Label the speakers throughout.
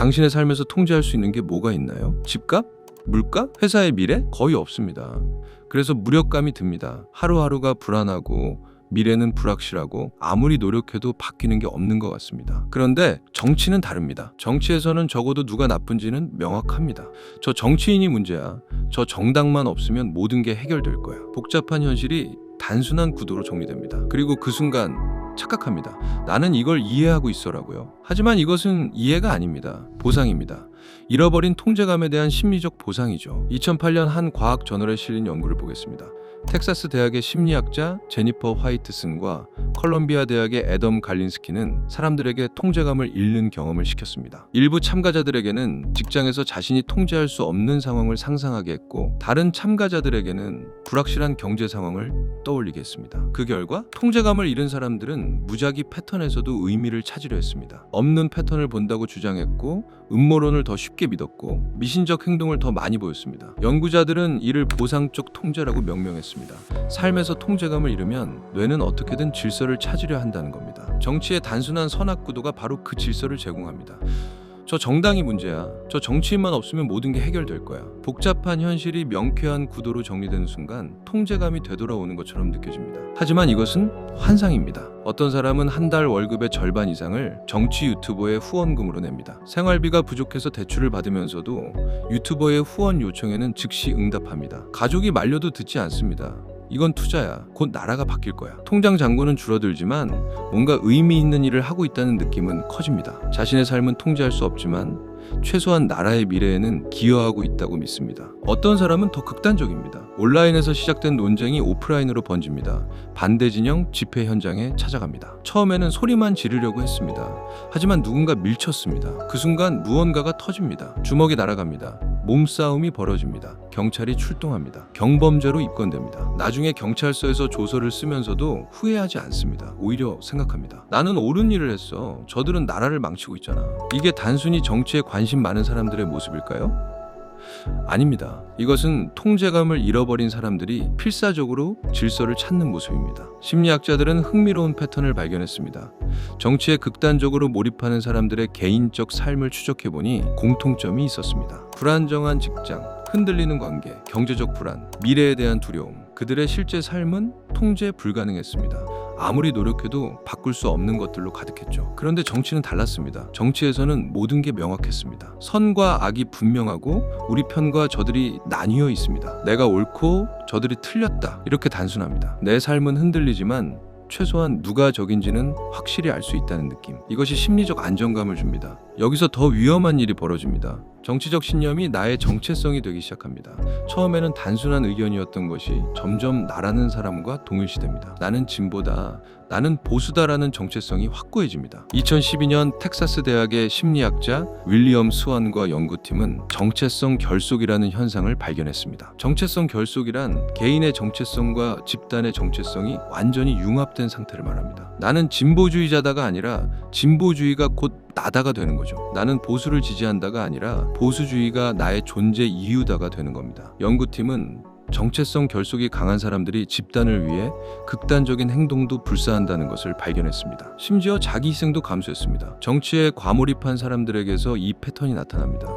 Speaker 1: 당신의 삶에서 통제할 수 있는 게 뭐가 있나요? 집값? 물가? 회사의 미래? 거의 없습니다. 그래서 무력감이 듭니다. 하루하루가 불안하고 미래는 불확실하고 아무리 노력해도 바뀌는 게 없는 것 같습니다. 그런데 정치는 다릅니다. 정치에서는 적어도 누가 나쁜지는 명확합니다. 저 정치인이 문제야. 저 정당만 없으면 모든 게 해결될 거야. 복잡한 현실이 단순한 구도로 정리됩니다. 그리고 그 순간 착각합니다. 나는 이걸 이해하고 있어라고요. 하지만 이것은 이해가 아닙니다. 보상입니다. 잃어버린 통제감에 대한 심리적 보상이죠. 2008년 한 과학 저널에 실린 연구를 보겠습니다. 텍사스 대학의 심리학자 제니퍼 화이트슨과 컬럼비아 대학의 애덤 갈린스키는 사람들에게 통제감을 잃는 경험을 시켰습니다. 일부 참가자들에게는 직장에서 자신이 통제할 수 없는 상황을 상상하게 했고 다른 참가자들에게는 불확실한 경제 상황을 떠올리게 했습니다. 그 결과 통제감을 잃은 사람들은 무작위 패턴에서도 의미를 찾으려 했습니다. 없는 패턴을 본다고 주장했고 음모론을 더 쉽게 믿었고 미신적 행동을 더 많이 보였습니다. 연구자들은 이를 보상적 통제라고 명명했습니다. 삶에서 통제감을 잃으면 뇌는 어떻게든 질서를 찾으려 한다는 겁니다. 정치의 단순한 선악 구도가 바로 그 질서를 제공합니다. 저 정당이 문제야. 저 정치인만 없으면 모든 게 해결될 거야. 복잡한 현실이 명쾌한 구도로 정리되는 순간 통제감이 되돌아오는 것처럼 느껴집니다. 하지만 이것은 환상입니다. 어떤 사람은 한 달 월급의 절반 이상을 정치 유튜버의 후원금으로 냅니다. 생활비가 부족해서 대출을 받으면서도 유튜버의 후원 요청에는 즉시 응답합니다. 가족이 말려도 듣지 않습니다. 이건 투자야. 곧 나라가 바뀔 거야. 통장 잔고는 줄어들지만 뭔가 의미 있는 일을 하고 있다는 느낌은 커집니다. 자신의 삶은 통제할 수 없지만 최소한 나라의 미래에는 기여하고 있다고 믿습니다. 어떤 사람은 더 극단적입니다. 온라인에서 시작된 논쟁이 오프라인으로 번집니다. 반대 진영 집회 현장에 찾아갑니다. 처음에는 소리만 지르려고 했습니다. 하지만 누군가 밀쳤습니다. 그 순간 무언가가 터집니다. 주먹이 날아갑니다. 몸싸움이 벌어집니다. 경찰이 출동합니다. 경범죄로 입건됩니다. 나중에 경찰서에서 조서를 쓰면서도 후회하지 않습니다. 오히려 생각합니다. 나는 옳은 일을 했어. 저들은 나라를 망치고 있잖아. 이게 단순히 정치에 관심 많은 사람들의 모습일까요? 아닙니다. 이것은 통제감을 잃어버린 사람들이 필사적으로 질서를 찾는 모습입니다. 심리학자들은 흥미로운 패턴을 발견했습니다. 정치에 극단적으로 몰입하는 사람들의 개인적 삶을 추적해보니 공통점이 있었습니다. 불안정한 직장, 흔들리는 관계, 경제적 불안, 미래에 대한 두려움, 그들의 실제 삶은 통제 불가능했습니다. 아무리 노력해도 바꿀 수 없는 것들로 가득했죠. 그런데 정치는 달랐습니다. 정치에서는 모든 게 명확했습니다. 선과 악이 분명하고 우리 편과 저들이 나뉘어 있습니다. 내가 옳고 저들이 틀렸다. 이렇게 단순합니다. 내 삶은 흔들리지만 최소한 누가 적인지는 확실히 알 수 있다는 느낌. 이것이 심리적 안정감을 줍니다. 여기서 더 위험한 일이 벌어집니다. 정치적 신념이 나의 정체성이 되기 시작합니다. 처음에는 단순한 의견이었던 것이 점점 나라는 사람과 동일시됩니다. 나는 진보다, 나는 보수다라는 정체성이 확고해집니다. 2012년 텍사스 대학의 심리학자 윌리엄 스완과 연구팀은 정체성 결속이라는 현상을 발견했습니다. 정체성 결속이란 개인의 정체성과 집단의 정체성이 완전히 융합된 상태를 말합니다. 나는 진보주의자다가 아니라 진보주의가 곧 나다가 되는 거죠. 나는 보수를 지지한다가 아니라 보수주의가 나의 존재 이유다가 되는 겁니다. 연구팀은 정체성 결속이 강한 사람들이 집단을 위해 극단적인 행동도 불사한다는 것을 발견했습니다. 심지어 자기 희생도 감수했습니다. 정치에 과몰입한 사람들에게서 이 패턴이 나타납니다.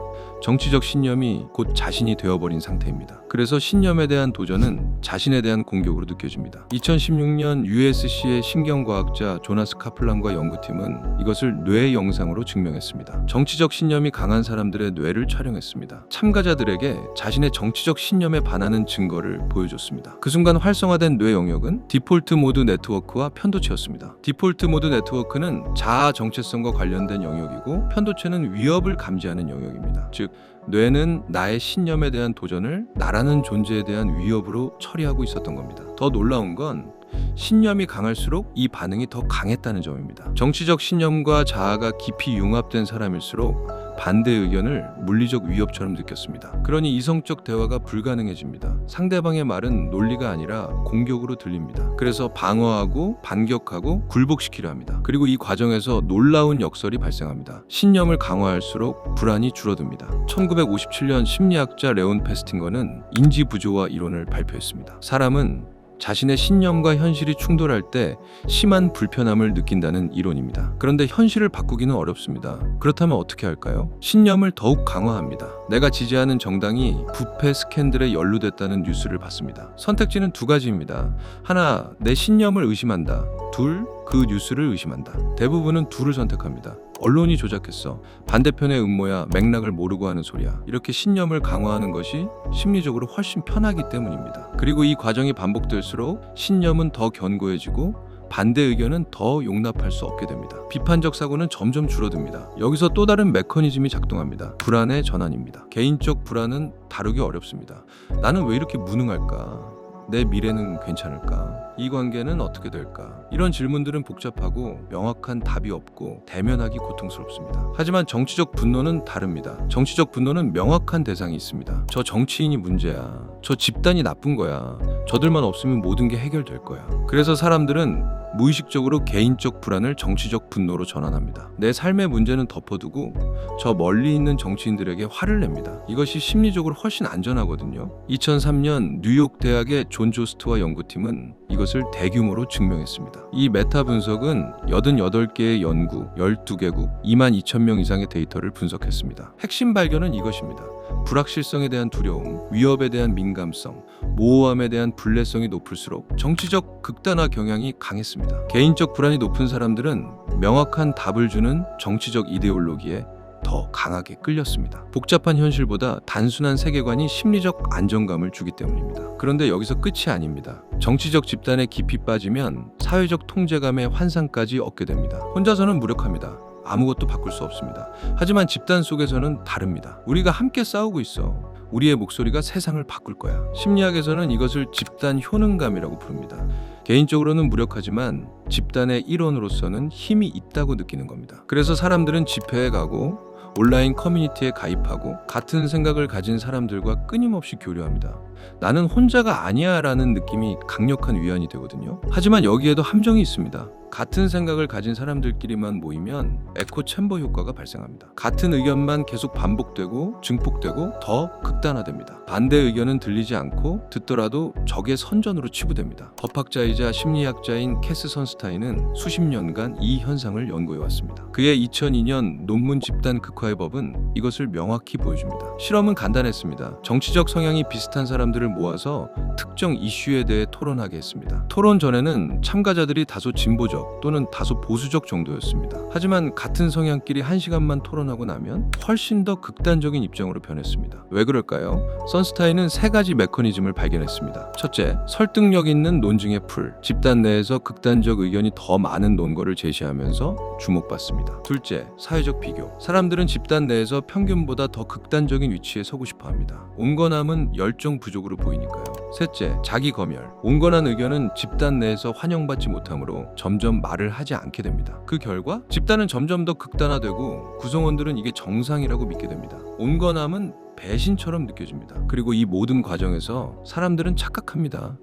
Speaker 1: 정치적 신념이 곧 자신이 되어버린 상태입니다. 그래서 신념에 대한 도전은 자신에 대한 공격으로 느껴집니다. 2016년 USC의 신경과학자 조나스 카플란과 연구팀은 이것을 뇌 영상으로 증명했습니다. 정치적 신념이 강한 사람들의 뇌를 촬영했습니다. 참가자들에게 자신의 정치적 신념에 반하는 증 거를 보여줬습니다. 그 순간 활성화된 뇌 영역은 디폴트 모드 네트워크와 편도체였습니다. 디폴트 모드 네트워크는 자아 정체성과 관련된 영역이고 편도체는 위협을 감지하는 영역입니다. 즉 뇌는 나의 신념에 대한 도전을 나라는 존재에 대한 위협으로 처리하고 있었던 겁니다. 더 놀라운 건 신념이 강할수록 이 반응이 더 강했다는 점입니다. 정치적 신념과 자아가 깊이 융합된 사람일수록 반대 의견을 물리적 위협처럼 느꼈습니다. 그러니 이성적 대화가 불가능해집니다. 상대방의 말은 논리가 아니라 공격으로 들립니다. 그래서 방어하고 반격하고 굴복시키려 합니다. 그리고 이 과정에서 놀라운 역설이 발생합니다. 신념을 강화할수록 불안이 줄어듭니다. 1957년 심리학자 레온 페스팅거는 인지 부조화 이론을 발표했습니다. 사람은 자신의 신념과 현실이 충돌할 때 심한 불편함을 느낀다는 이론입니다. 그런데 현실을 바꾸기는 어렵습니다. 그렇다면 어떻게 할까요? 신념을 더욱 강화합니다. 내가 지지하는 정당이 부패 스캔들에 연루됐다는 뉴스를 봤습니다. 선택지는 두 가지입니다. 하나, 내 신념을 의심한다. 둘, 그 뉴스를 의심한다. 대부분은 둘을 선택합니다. 언론이 조작했어. 반대편의 음모야. 맥락을 모르고 하는 소리야. 이렇게 신념을 강화하는 것이 심리적으로 훨씬 편하기 때문입니다. 그리고 이 과정이 반복될수록 신념은 더 견고해지고 반대 의견은 더 용납할 수 없게 됩니다. 비판적 사고는 점점 줄어듭니다. 여기서 또 다른 메커니즘이 작동합니다. 불안의 전환입니다. 개인적 불안은 다루기 어렵습니다. 나는 왜 이렇게 무능할까? 내 미래는 괜찮을까? 이 관계는 어떻게 될까? 이런 질문들은 복잡하고 명확한 답이 없고 대면하기 고통스럽습니다. 하지만 정치적 분노는 다릅니다. 정치적 분노는 명확한 대상이 있습니다. 저 정치인이 문제야. 저 집단이 나쁜 거야. 저들만 없으면 모든 게 해결될 거야. 그래서 사람들은 무의식적으로 개인적 불안을 정치적 분노로 전환합니다. 내 삶의 문제는 덮어두고 저 멀리 있는 정치인들에게 화를 냅니다. 이것이 심리적으로 훨씬 안전하거든요. 2003년 뉴욕 대학의 존 조스트와 연구팀은 이것 을 대규모로 증명했습니다. 이 메타 분석은 88개의 연구, 12개국, 2만 2천 명 이상의 데이터를 분석했습니다. 핵심 발견은 이것입니다. 불확실성에 대한 두려움, 위협에 대한 민감성, 모호함에 대한 불내성이 높을수록 정치적 극단화 경향이 강했습니다. 개인적 불안이 높은 사람들은 명확한 답을 주는 정치적 이데올로기에 더 강하게 끌렸습니다. 복잡한 현실보다 단순한 세계관이 심리적 안정감을 주기 때문입니다. 그런데 여기서 끝이 아닙니다. 정치적 집단에 깊이 빠지면 사회적 통제감의 환상까지 얻게 됩니다. 혼자서는 무력합니다. 아무것도 바꿀 수 없습니다. 하지만 집단 속에서는 다릅니다. 우리가 함께 싸우고 있어. 우리의 목소리가 세상을 바꿀 거야. 심리학에서는 이것을 집단 효능감이라고 부릅니다. 개인적으로는 무력하지만 집단의 일원으로서는 힘이 있다고 느끼는 겁니다. 그래서 사람들은 집회에 가고 온라인 커뮤니티에 가입하고 같은 생각을 가진 사람들과 끊임없이 교류합니다. 나는 혼자가 아니야 라는 느낌이 강력한 위안이 되거든요. 하지만 여기에도 함정이 있습니다. 같은 생각을 가진 사람들끼리만 모이면 에코 챔버 효과가 발생합니다. 같은 의견만 계속 반복되고 증폭되고 더 극단화됩니다. 반대 의견은 들리지 않고 듣더라도 적의 선전으로 치부됩니다. 법학자이자 심리학자인 캐스 선스타인은 수십 년간 이 현상을 연구해 왔습니다. 그의 2002년 논문 집단 극화의 법은 이것을 명확히 보여줍니다. 실험은 간단했습니다. 정치적 성향이 비슷한 사람들을 모아서 특정 이슈에 대해 토론하게 했습니다. 토론 전에는 참가자들이 다소 진보 적 또는 다소 보수적 정도였습니다. 하지만 같은 성향끼리 한 시간만 토론하고 나면 훨씬 더 극단적인 입장으로 변했습니다. 왜 그럴까요? 선스타인은 세 가지 메커니즘을 발견했습니다. 첫째, 설득력 있는 논증의 풀. 집단 내에서 극단적 의견이 더 많은 논거를 제시하면서 주목받습니다. 둘째, 사회적 비교. 사람들은 집단 내에서 평균보다 더 극단적인 위치에 서고 싶어 합니다. 온건함은 열정 부족으로 보이니까요. 셋째, 자기 검열. 온건한 의견은 집단 내에서 환영받지 못하므로 점점 말을 하지 않게 됩니다. 그 결과 집단은 점점 더 극단화되고 구성원들은 이게 정상이라고 믿게 됩니다. 온건함은 배신처럼 느껴집니다. 그리고 이 모든 과정에서 사람들은 착각합니다.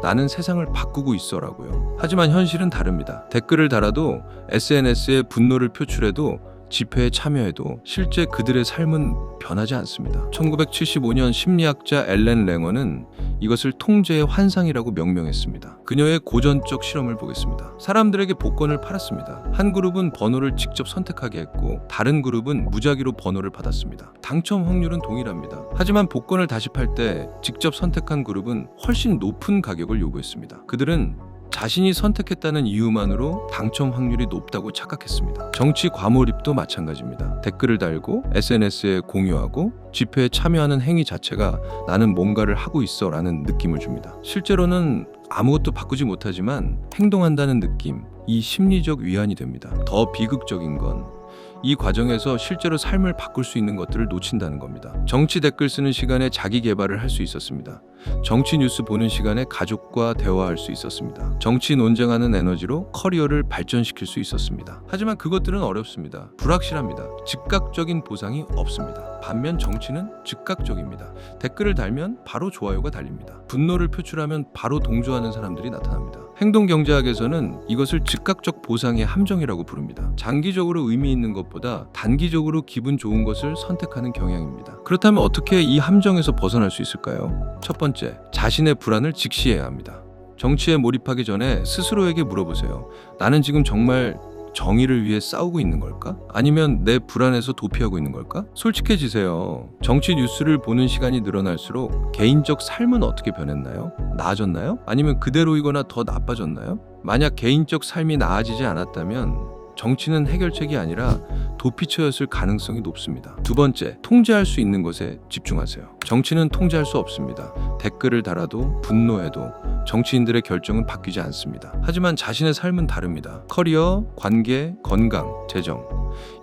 Speaker 1: 나는 세상을 바꾸고 있어라고요. 하지만 현실은 다릅니다. 댓글을 달아도 SNS에 분노를 표출해도 집회에 참여해도 실제 그들의 삶은 변하지 않습니다. 1975년 심리학자 엘렌 랭어는 이것을 통제의 환상이라고 명명했습니다. 그녀의 고전적 실험을 보겠습니다. 사람들에게 복권을 팔았습니다. 한 그룹은 번호를 직접 선택하게 했고 다른 그룹은 무작위로 번호를 받았습니다. 당첨 확률은 동일합니다. 하지만 복권을 다시 팔 때 직접 선택한 그룹은 훨씬 높은 가격을 요구했습니다. 그들은 자신이 선택했다는 이유만으로 당첨 확률이 높다고 착각했습니다. 정치 과몰입도 마찬가지입니다. 댓글을 달고 SNS에 공유하고 집회에 참여하는 행위 자체가 나는 뭔가를 하고 있어 라는 느낌을 줍니다. 실제로는 아무것도 바꾸지 못하지만 행동한다는 느낌, 이 심리적 위안이 됩니다. 더 비극적인 건 이 과정에서 실제로 삶을 바꿀 수 있는 것들을 놓친다는 겁니다. 정치 댓글 쓰는 시간에 자기 개발을 할 수 있었습니다. 정치 뉴스 보는 시간에 가족과 대화할 수 있었습니다. 정치 논쟁하는 에너지로 커리어를 발전시킬 수 있었습니다. 하지만 그것들은 어렵습니다. 불확실합니다. 즉각적인 보상이 없습니다. 반면 정치는 즉각적입니다. 댓글을 달면 바로 좋아요가 달립니다. 분노를 표출하면 바로 동조하는 사람들이 나타납니다. 행동 경제학에서는 이것을 즉각적 보상의 함정이라고 부릅니다. 장기적으로 의미 있는 것보다 단기적으로 기분 좋은 것을 선택하는 경향입니다. 그렇다면 어떻게 이 함정에서 벗어날 수 있을까요? 첫 번째, 자신의 불안을 직시해야 합니다. 정치에 몰입하기 전에 스스로에게 물어보세요. 나는 지금 정말 정의를 위해 싸우고 있는 걸까? 아니면 내 불안에서 도피하고 있는 걸까? 솔직해지세요. 정치 뉴스를 보는 시간이 늘어날수록 개인적 삶은 어떻게 변했나요? 나아졌나요? 아니면 그대로이거나 더 나빠졌나요? 만약 개인적 삶이 나아지지 않았다면 정치는 해결책이 아니라 도피처였을 가능성이 높습니다. 두 번째, 통제할 수 있는 것에 집중하세요. 정치는 통제할 수 없습니다. 댓글을 달아도 분노해도 정치인들의 결정은 바뀌지 않습니다. 하지만 자신의 삶은 다릅니다. 커리어, 관계, 건강, 재정.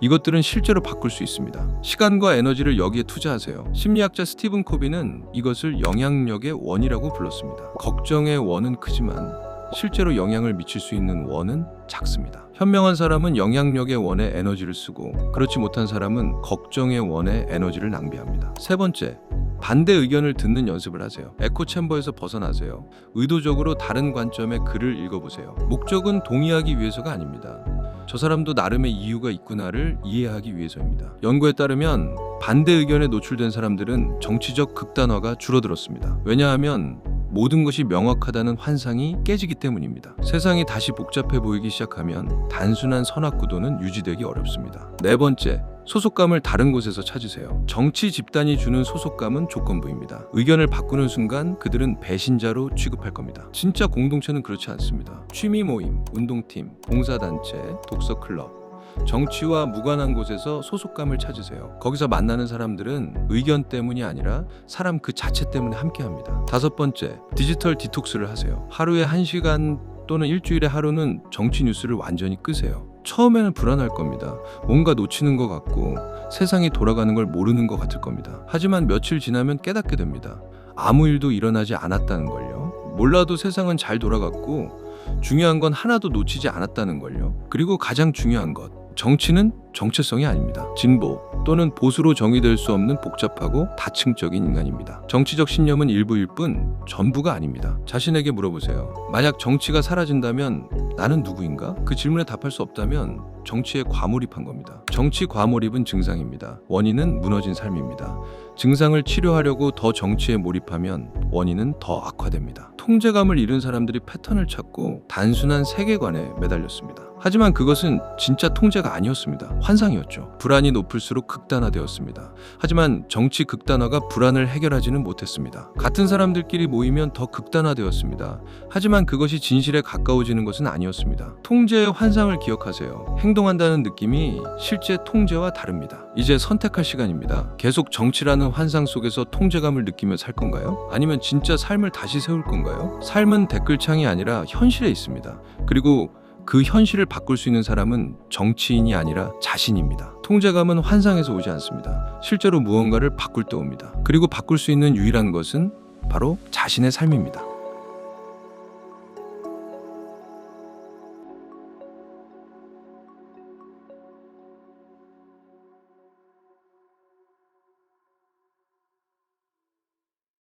Speaker 1: 이것들은 실제로 바꿀 수 있습니다. 시간과 에너지를 여기에 투자하세요. 심리학자 스티븐 코비는 이것을 영향력의 원이라고 불렀습니다. 걱정의 원은 크지만 실제로 영향을 미칠 수 있는 원은 작습니다. 현명한 사람은 영향력의 원에 에너지를 쓰고 그렇지 못한 사람은 걱정의 원에 에너지를 낭비합니다. 세 번째, 반대 의견을 듣는 연습을 하세요. 에코 챔버에서 벗어나세요. 의도적으로 다른 관점의 글을 읽어보세요. 목적은 동의하기 위해서가 아닙니다. 저 사람도 나름의 이유가 있구나를 이해하기 위해서입니다. 연구에 따르면 반대 의견에 노출된 사람들은 정치적 극단화가 줄어들었습니다. 왜냐하면 모든 것이 명확하다는 환상이 깨지기 때문입니다. 세상이 다시 복잡해 보이기 시작하면 단순한 선악 구도는 유지되기 어렵습니다. 네 번째, 소속감을 다른 곳에서 찾으세요. 정치 집단이 주는 소속감은 조건부입니다. 의견을 바꾸는 순간 그들은 배신자로 취급할 겁니다. 진짜 공동체는 그렇지 않습니다. 취미 모임, 운동팀, 봉사단체, 독서클럽, 정치와 무관한 곳에서 소속감을 찾으세요. 거기서 만나는 사람들은 의견 때문이 아니라 사람 그 자체 때문에 함께합니다. 다섯 번째, 디지털 디톡스를 하세요. 하루에 한 시간 또는 일주일에 하루는 정치 뉴스를 완전히 끄세요. 처음에는 불안할 겁니다. 뭔가 놓치는 것 같고 세상이 돌아가는 걸 모르는 것 같을 겁니다. 하지만 며칠 지나면 깨닫게 됩니다. 아무 일도 일어나지 않았다는 걸요. 몰라도 세상은 잘 돌아갔고 중요한 건 하나도 놓치지 않았다는 걸요. 그리고 가장 중요한 것. 정치는 정체성이 아닙니다. 진보 또는 보수로 정의될 수 없는 복잡하고 다층적인 인간입니다. 정치적 신념은 일부일 뿐 전부가 아닙니다. 자신에게 물어보세요. 만약 정치가 사라진다면 나는 누구인가? 그 질문에 답할 수 없다면 정치에 과몰입한 겁니다. 정치 과몰입은 증상입니다. 원인은 무너진 삶입니다. 증상을 치료하려고 더 정치에 몰입하면 원인은 더 악화됩니다. 통제감을 잃은 사람들이 패턴을 찾고 단순한 세계관에 매달렸습니다. 하지만 그것은 진짜 통제가 아니었습니다. 환상이었죠. 불안이 높을수록 극단화되었습니다. 하지만 정치 극단화가 불안을 해결하지는 못했습니다. 같은 사람들끼리 모이면 더 극단화되었습니다. 하지만 그것이 진실에 가까워지는 것은 아니었습니다. 통제의 환상을 기억하세요. 행동한다는 느낌이 실제 통제와 다릅니다. 이제 선택할 시간입니다. 계속 정치라는 환상 속에서 통제감을 느끼며 살 건가요? 아니면 진짜 삶을 다시 세울 건가요? 삶은 댓글창이 아니라 현실에 있습니다. 그리고 그 현실을 바꿀 수 있는 사람은 정치인이 아니라 자신입니다. 통제감은 환상에서 오지 않습니다. 실제로 무언가를 바꿀 때 옵니다. 그리고 바꿀 수 있는 유일한 것은 바로 자신의 삶입니다.